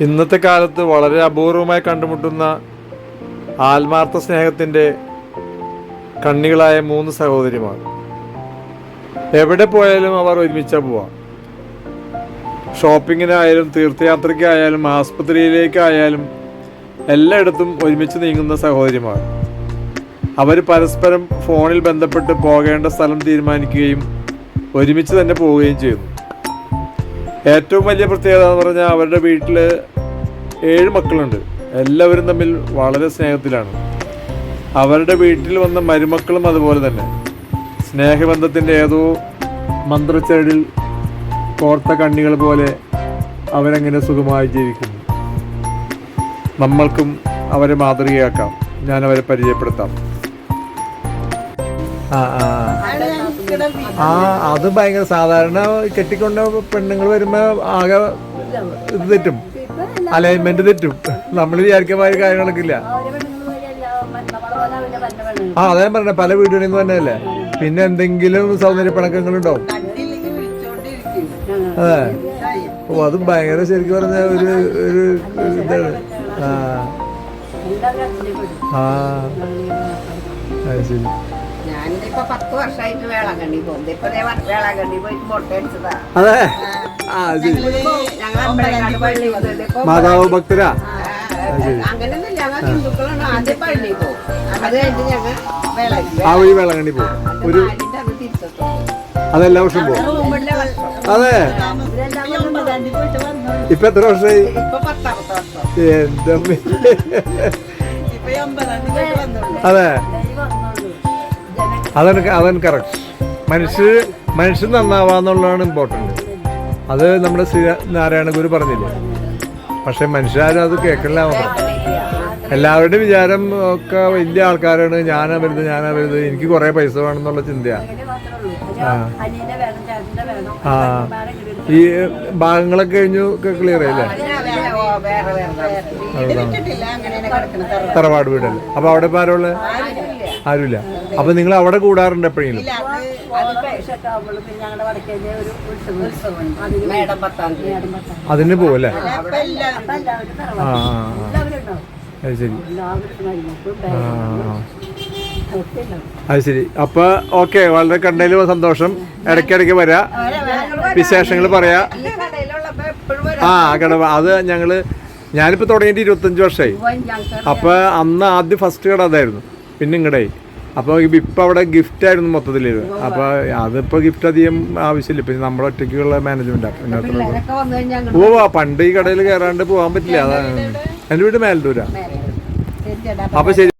ഇന്നത്തെ കാലത്ത് വളരെ അപൂർവമായി കണ്ടുമുട്ടുന്ന ആത്മാർത്ഥ സ്നേഹത്തിന്റെ കണ്ണികളായ മൂന്ന് സഹോദരിമാർ. എവിടെ പോയാലും അവർ ഒരുമിച്ചാ പോവാം. ഷോപ്പിങ്ങിനായാലും തീർത്ഥയാത്രയ്ക്കായാലും ആസ്പത്രിയിലേക്കായാലും എല്ലായിടത്തും ഒരുമിച്ച് നീങ്ങുന്ന സഹോദരിമാർ. അവർ പരസ്പരം ഫോണിൽ ബന്ധപ്പെട്ട് പോകേണ്ട സ്ഥലം തീരുമാനിക്കുകയും ഒരുമിച്ച് തന്നെ പോവുകയും ചെയ്യുന്നു. ഏറ്റവും വലിയ പ്രത്യേകത എന്ന് പറഞ്ഞാൽ അവരുടെ വീട്ടിൽ ഏഴ് മക്കളുണ്ട്. എല്ലാവരും തമ്മിൽ വളരെ സ്നേഹത്തിലാണ്. അവരുടെ വീട്ടിൽ വന്ന മരുമക്കളും അതുപോലെ തന്നെ. സ്നേഹബന്ധത്തിന്റെ ഏതോ മന്ത്രച്ചരടിൽ കോർത്ത കണ്ണികൾ പോലെ അവരങ്ങനെ സുഖമായി ജീവിക്കുന്നു. നമ്മൾക്കും അവരെ മാതൃകയാക്കാം. ഞാൻ അവരെ പരിചയപ്പെടുത്താം. ആ ആ. ആ അത് ഭയങ്കര സാധാരണ കെട്ടിക്കൊണ്ട പെണ്ണുങ്ങൾ വരുമ്പോ ആകെ ഇത് തെറ്റും. അലൈൻമെന്റ് തെറ്റും. നമ്മൾ വിചാരിക്കുന്ന കാര്യങ്ങളൊക്കെ ഇല്ല. ആ അതേ പറഞ്ഞ. പല വീടുകളിൽ നിന്ന് തന്നെയല്ലേ? പിന്നെ എന്തെങ്കിലും സൗന്ദര്യ പിണക്കങ്ങളുണ്ടാവും അതെ. ഓ അത് ഭയങ്കര ശരിക്കും പറഞ്ഞ ഒരു ഒരു ഇതാണ്. ആ. ആ. ശരി. ഞാനിപ്പോ പത്ത് വർഷമായിട്ട് വേളാങ്കണ്ണി പോകുന്നത് ഇപ്പൊ വേളാങ്കണ്ണി പോയിട്ട് മുട്ട അടിച്ചതാ. അതെ? ആ. ശരി. മാതാവ് ഭക്തരാ? അങ്ങനെയൊന്നും ഞങ്ങൾ ഹിന്ദുക്കളാണ്. ആദ്യം പള്ളി പോകും. അത് കഴിഞ്ഞ് ഞങ്ങൾ ആ വഴി വെള്ളങ്കണ്ണി പോകും. ഒരു അതെല്ലാ വർഷവും പോകും. വർഷം. അതെ. ഇപ്പൊ എത്ര വർഷമായി? ഇപ്പൊ പത്താമത്തെ അതാണ് അതാണ് കറക്റ്റ് മനുഷ്യർ മനുഷ്യൻ നന്നാവാന്നുള്ളതാണ് ഇമ്പോർട്ടന്റ് അത് നമ്മുടെ ശ്രീ നാരായണ ഗുരു പറഞ്ഞില്ലേ? പക്ഷെ മനുഷ്യരാരും അത് കേൾക്കില്ല എല്ലാവരുടെയും വിചാരം ഒക്കെ വലിയ ആൾക്കാരാണ്. ഞാനാ വലുത് ഞാനാ വലുത് എനിക്ക് കുറേ പൈസ വേണമെന്നുള്ള ചിന്തയാണ് ആ. ഈ ഭാഗങ്ങളൊക്കെ കഴിഞ്ഞു ക്ലിയർ ആയില്ലേ. തറവാട് വീടല്ലേ? അപ്പൊ അവിടെ ഇപ്പൊ ആരുള്ള? ആരുമില്ല. അപ്പൊ നിങ്ങൾ അവിടെ കൂടാറുണ്ട് എപ്പോഴെങ്കിലും? അതിന് പോവല്ലേ ആ. അത് ശരി. അത് ശരി. അപ്പൊ ഓക്കെ വളരെ കണ്ടതിൽ സന്തോഷം. ഇടയ്ക്കിടയ്ക്ക് വരാ. വിശേഷങ്ങൾ പറയാ. ആ കട അത് ഞങ്ങൾ ഞാനിപ്പോ തുടങ്ങിയിട്ട് ഇരുപത്തഞ്ച് വർഷമായി അപ്പൊ അന്ന് ആദ്യം ഫസ്റ്റ് കട അതായിരുന്നു. പിന്നെ ഇങ്ങടായി. അപ്പൊ ഇപ്പൊ അവിടെ ഗിഫ്റ്റ് ആയിരുന്നു മൊത്തത്തിൽ അപ്പൊ അതിപ്പോ ഗിഫ്റ്റ് അധികം ആവശ്യമില്ല. പിന്നെ നമ്മുടെ ഒറ്റയ്ക്കുള്ള വന്നു പോവാ പണ്ട് ഈ കടയിൽ കയറാണ്ട് പോകാൻ പറ്റില്ല. അതാണ്. എന്റെ വീട് മേലൂരാ അപ്പോൾ ശരി.